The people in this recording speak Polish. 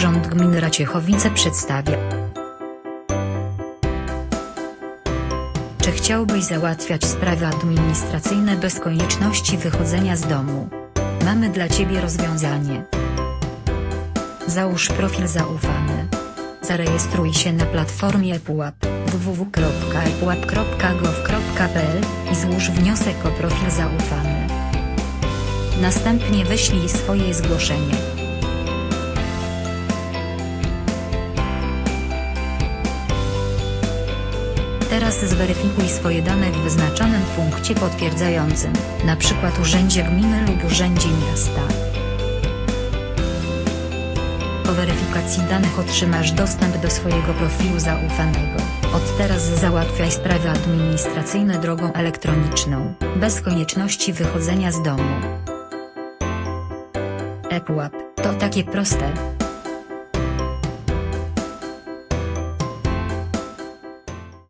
Urząd Gminy Raciechowice przedstawia. Czy chciałbyś załatwiać sprawy administracyjne bez konieczności wychodzenia z domu? Mamy dla Ciebie rozwiązanie. Załóż profil zaufany. Zarejestruj się na platformie ePUAP www.epuap.gov.pl i złóż wniosek o profil zaufany. Następnie wyślij swoje zgłoszenie. Teraz zweryfikuj swoje dane w wyznaczonym punkcie potwierdzającym, np. Urzędzie Gminy lub Urzędzie Miasta. Po weryfikacji danych otrzymasz dostęp do swojego profilu zaufanego. Od teraz załatwiaj sprawy administracyjne drogą elektroniczną, bez konieczności wychodzenia z domu. ePUAP, to takie proste.